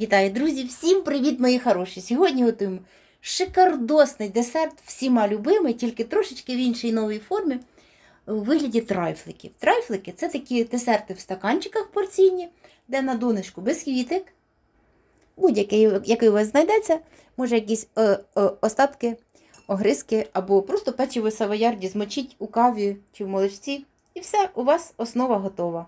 Вітаю, друзі! Всім привіт, мої хороші! Сьогодні готуємо шикардосний десерт, всіма любимий, тільки трошечки в іншій новій формі у вигляді трайфликів. Трайфлики це такі десерти в стаканчиках порційні, де на донечку безквітик, будь-який, який у вас знайдеться, може якісь е, е, остатки, огризки або просто печиво савоярді змочіть у каві чи в молочці. І все, у вас основа готова.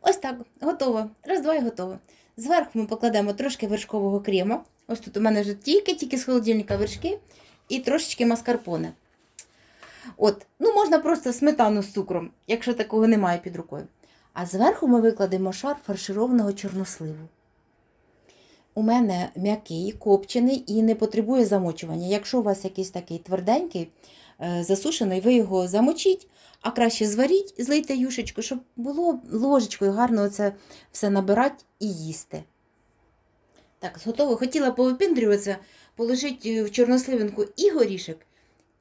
Ось так, готово. Раз, два і готово. Зверху ми покладемо трошки вершкового крема. Ось тут у мене вже тільки-тільки з холодильника вершки і трошечки маскарпоне. От, ну можна просто сметану з цукром, якщо такого немає під рукою. А зверху ми викладемо шар фаршированого чорносливу. У мене м'який, копчений і не потребує замочування. Якщо у вас якийсь такий тверденький, засушений, ви його замочіть, а краще зваріть, злийте юшечку, щоб було ложечкою гарно це все набирати і їсти. Так, готово. Хотіла повипіндрюватися, положити в чорносливинку і горішок,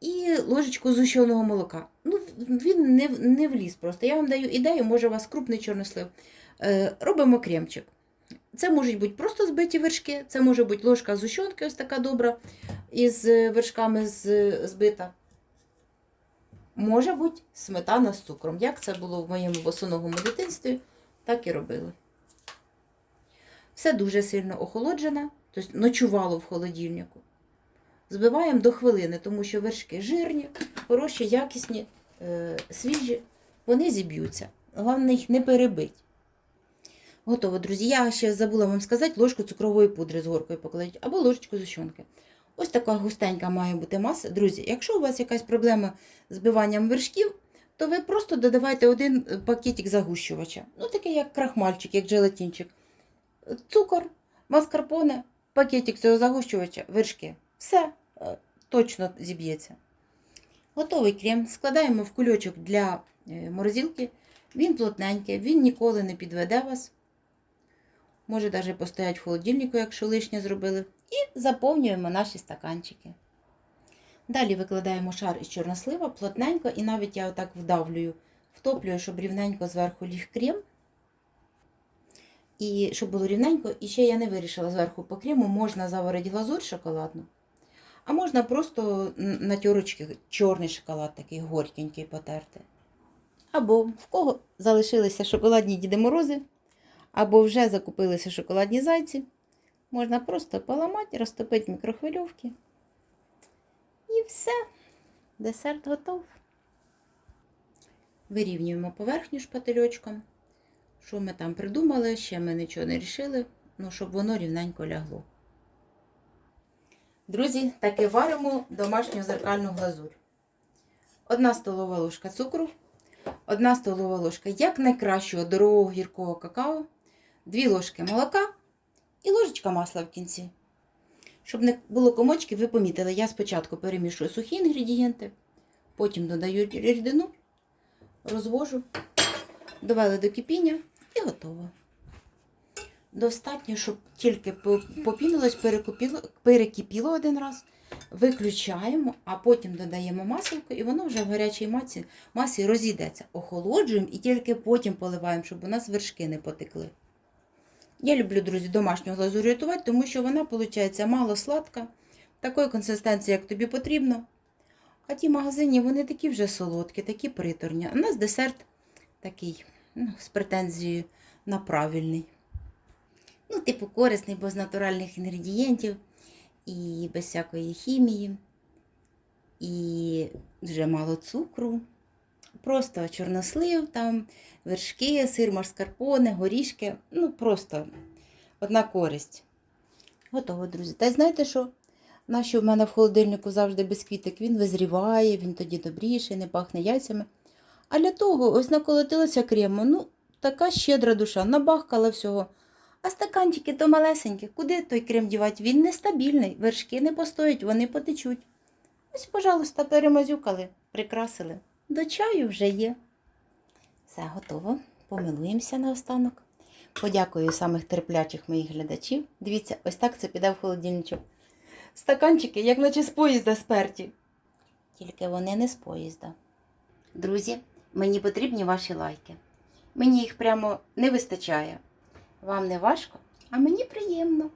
і ложечку зущеного молока. Ну, він не, не вліз просто. Я вам даю ідею, може у вас крупний чорнослив. Е, робимо кремчик. Це можуть бути просто збиті вершки, це може бути ложка зущенки, ось така добра, із вершками з- збита. Може бути сметана з цукром. Як це було в моєму босоногому дитинстві, так і робили. Все дуже сильно охолоджене, тобто ночувало в холодильнику. Збиваємо до хвилини, тому що вершки жирні, хороші, якісні, е, свіжі, вони зіб'ються. Головне їх не перебить. Готово, друзі. Я ще забула вам сказати, ложку цукрової пудри з горкою покладіть або ложечку зущенки. Ось така густенька має бути маса. Друзі, якщо у вас якась проблема з збиванням вершків, то ви просто додавайте один е, пакетик загущувача. Ну, такий як крахмальчик, як желатинчик. Цукор, маскарпоне, пакетик цього загущувача, вершки. Все е, точно зіб'ється. Готовий крем. Складаємо в кульочок для е, морозилки. Він плотненький, він ніколи не підведе вас. Може навіть постоять в холодильнику, якщо лишнє зробили. І заповнюємо наші стаканчики. Далі викладаємо шар із чорнослива плотненько, і навіть я отак вдавлюю, втоплюю, щоб рівненько зверху ліг крем. І щоб було рівненько, і ще я не вирішила зверху по крему, можна заварити глазурь шоколадну, а можна просто на тьорочки чорний шоколад такий горькенький потерти. Або в кого залишилися шоколадні Діди Морози, або вже закупилися шоколадні зайці, можна просто поламати, розтопити в мікрохвильовці. І все, десерт готов. Вирівнюємо поверхню шпательочком. Що ми там придумали, ще ми нічого не рішили, ну, щоб воно рівненько лягло. Друзі, таки варимо домашню зеркальну глазурь. Одна столова ложка цукру, одна столова ложка як найкращого дорогого гіркого какао, дві ложки молока і ложечка масла в кінці. Щоб не було комочків, ви помітили, я спочатку перемішую сухі інгредієнти, потім додаю рідину, розвожу, довели до кипіння і готово. Достатньо, щоб тільки попінилось, перекипіло, перекипіло один раз, виключаємо, а потім додаємо масло, і воно вже в гарячій масі, масі розійдеться. Охолоджуємо і тільки потім поливаємо, щоб у нас вершки не потекли. Я люблю, друзі, домашню глазурь рятувати, тому що вона, виходить, мало сладка, такої консистенції, як тобі потрібно. А ті магазині, вони такі вже солодкі, такі приторні. У нас десерт такий, ну, з претензією на правильний. Ну, типу, корисний, бо з натуральних інгредієнтів і без всякої хімії, і дуже мало цукру. Просто чорнослив, там, вершки, сир маскарпоне, горішки. Ну, просто одна користь. Готово, друзі. Та й знаєте що? Нащо в мене в холодильнику завжди бісквітик, він визріває, він тоді добріший, не пахне яйцями. А для того ось наколотилося крему. Ну, така щедра душа, набахкала всього. А стаканчики то малесенькі. Куди той крем дівати? Він нестабільний, вершки не постоять, вони потечуть. Ось, пожалуйста, перемазюкали, прикрасили. До чаю вже є. Все готово. Помилуємося наостанок. Подякую самих терплячих моїх глядачів. Дивіться, ось так це піде в холодильничок. Стаканчики, як наче з поїзда сперті. Тільки вони не з поїзда. Друзі, мені потрібні ваші лайки. Мені їх прямо не вистачає. Вам не важко, а мені приємно.